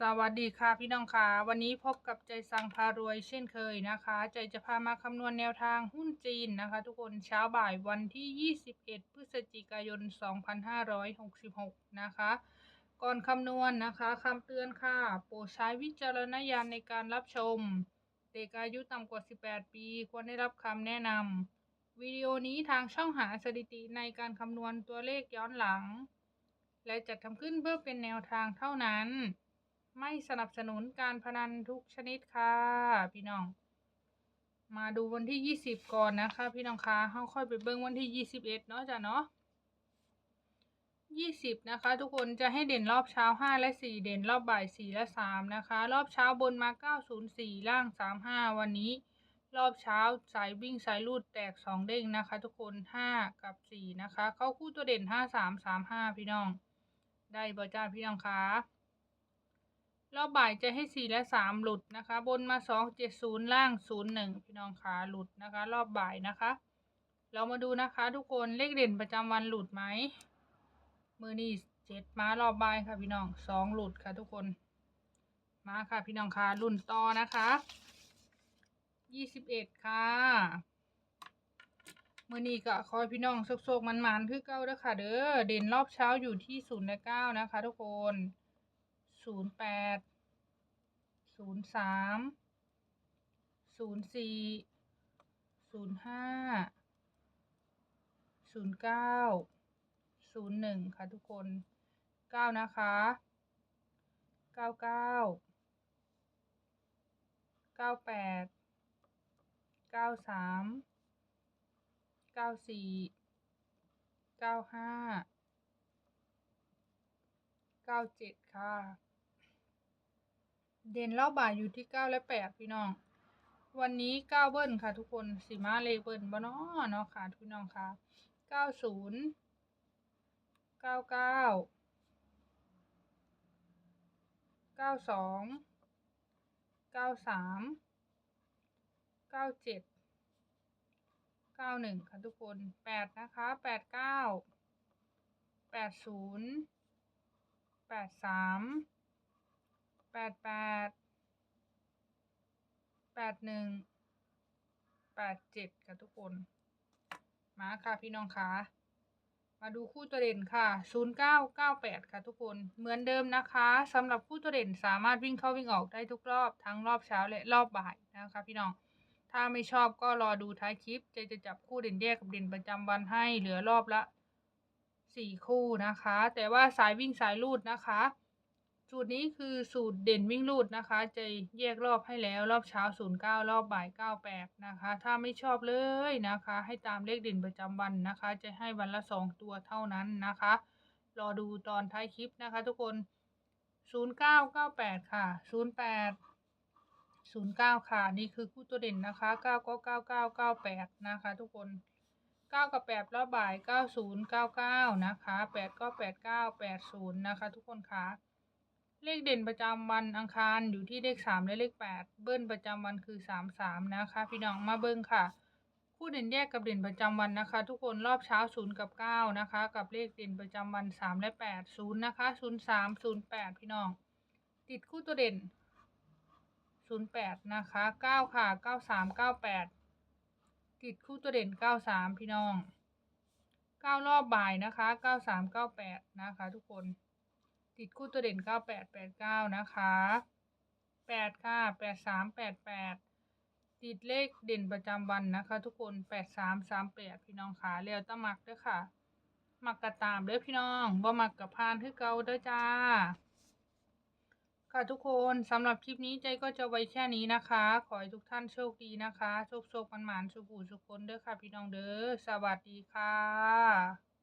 สวัสดีค่ะพี่น้องค่ะ วันนี้พบกับใจสังพารวยเช่นเคยนะคะ ใจจะพามาคำนวณแนวทางหุ้นจีนนะคะ ทุกคนเช้าบ่ายวันที่ 21 พฤศจิกายน 2566 นะคะ ก่อนคำนวณนะคะคำเตือนค่ะ โปรดใช้วิจารณญาณในการรับชม เด็กอายุต่ำกว่า 18 ปี ควรได้รับคำแนะนำวิดีโอนี้ทางช่องหาสถิติในการคำนวณตัวเลขย้อนหลัง และจัดทำขึ้นเพื่อเป็นแนวทางเท่านั้น ไม่สนับสนุนการพนันทุกชนิดค่ะ พี่น้อง มาดูวันที่20ก่อนนะคะ พี่น้องคะเขาค่อยไปเบิ้งวันที่21เอ็ดเนาะจ้ะเนาะ20นะคะ ทุกคนจะให้เด่นรอบเช้า5และ4เด่นรอบบ่าย4และ3นะคะ รอบเช้าบนมา904ล่าง35วันนี้ รอบเช้าสายวิ่งสายลูดแตก2เด้งนะคะ ทุกคน5กับ4นะคะ เข้าคู่ตัวเด่น5 3 3 5พี่น้อง ได้บอจ้าพี่น้องคะ รอบบ่ายจะให้สี่และสามหลุดนะคะ บนมาสองเจ็ดศูนย์ล่างศูนย์หนึ่งพี่น้องขาหลุดนะคะ รอบบ่ายนะคะ เรามาดูนะคะ ทุกคนเลขเด่นประจำวันหลุดไหมมือนี้เจ็ดมารอบบ่ายค่ะพี่น้องสองหลุดค่ะทุกคน มาค่ะพี่น้องขารุ่นต่อนะคะยี่สิบเอ็ดค่ะมื่อนี้ก็คอยพี่น้องโซกๆมันๆคือเก้าเด้อค่ะ เด้อเด่นรอบเช้าอยู่ที่ศูนย์และเก้านะคะ ทุกคน ศูนย์แปดศูนย์สามศูนย์สี่ศูนย์ห้าศูนย์เก้าศูนย์หนึ่งค่ะทุกคนเก้านะคะเก้าเก้าเก้าแปดเก้าสามเก้าสี่เก้าห้าเก้าเจ็ดค่ะ เด่นรอบบ่ายอยู่ที่เก้าและแปดพี่น้อง วันนี้เก้าเบิ้ลค่ะ ทุกคนสีมาเลเบิ้ลบ่เนาะเนาะค่ะพี่น้องค่ะเก้าศูนย์เก้าเก้าเก้าสองเก้าสามเก้าเจ็ดเก้าหนึ่งค่ะทุกคนแปดนะคะแปดเก้าแปดศูนย์แปดสาม แปดแปดแปดหนึ่งแปดเจ็ดค่ะทุกคน มาค่ะพี่น้องคะมาดูคู่ตัวเด่นค่ะศูนย์เก้าเก้าแปดค่ะทุกคน เหมือนเดิมนะคะสำหรับคู่ตัวเด่นสามารถวิ่งเข้าวิ่งออกได้ทุกรอบทั้งรอบเช้าและรอบบ่ายนะคะพี่น้อง ถ้าไม่ชอบก็รอดูท้ายคลิปจะจะจับคู่เด่นแยกกับเด่นประจำวันให้เหลือรอบละสี่คู่นะคะ แต่ว่าสายวิ่งสายลูดนะคะ สูตรนี้คือสูตรเด่นวิ่งลูดนะคะ จะแยกรอบให้แล้วรอบเช้า 09 รอบบ่าย 98 นะคะ ถ้าไม่ชอบเลยนะคะ ให้ตามเลขเด่นประจำวันนะคะ จะให้วันละ 2 ตัวเท่านั้นนะคะ รอดูตอนท้ายคลิปนะคะ ทุกคน 0998 ค่ะ 08 09 ค่ะ นี่คือคู่ตัวเด่นนะคะ9ก็9998 นะคะ ทุกคน 9 กับ 8 รอบบ่าย 90 99 นะคะ 8 ก็ 89 80 นะคะ ทุกคนค่ะ เลขเด่นประจำวันอังคารอยู่ที่เลข3และเลข8เบิ้ลประจำวันคือ33นะคะ พี่น้องมาเบิ้งค่ะ คู่เด่นแยกกับเด่นประจำวันนะคะ ทุกคนรอบเช้า0กับ9นะคะ กับเลขเด่นประจำวัน3และ8 0นย์นะคะ03 08พี่น้อง ติดคู่ตัวเด่น08นย์แปดนะคะ9ค่ะ93 98ติดคู่ตัวเด่น93พี่น้อง9รอบบ่ายนะคะ93 98นะคะ ทุกคน ติดคู่ตัวเด่น 98 89 นะคะ 8 ค่ะ 83 88 ติดเลขเด่นประจำวันนะคะ ทุกคน 83 38 พี่น้องขาเรียวตะมักด้อค่ะ มักกระตามเด้อพี่น้องบ่มักกับพานคือเก่าเด้อจ้า ค่ะทุกคนสำหรับคลิปนี้ใจก็จะไว้แค่นี้นะคะ ขอให้ทุกท่านโชคดีนะคะ โชคโชคมันหมานสุขูสุขคนเด้อค่ะ พี่น้องเด้อสวัสดีค่ะ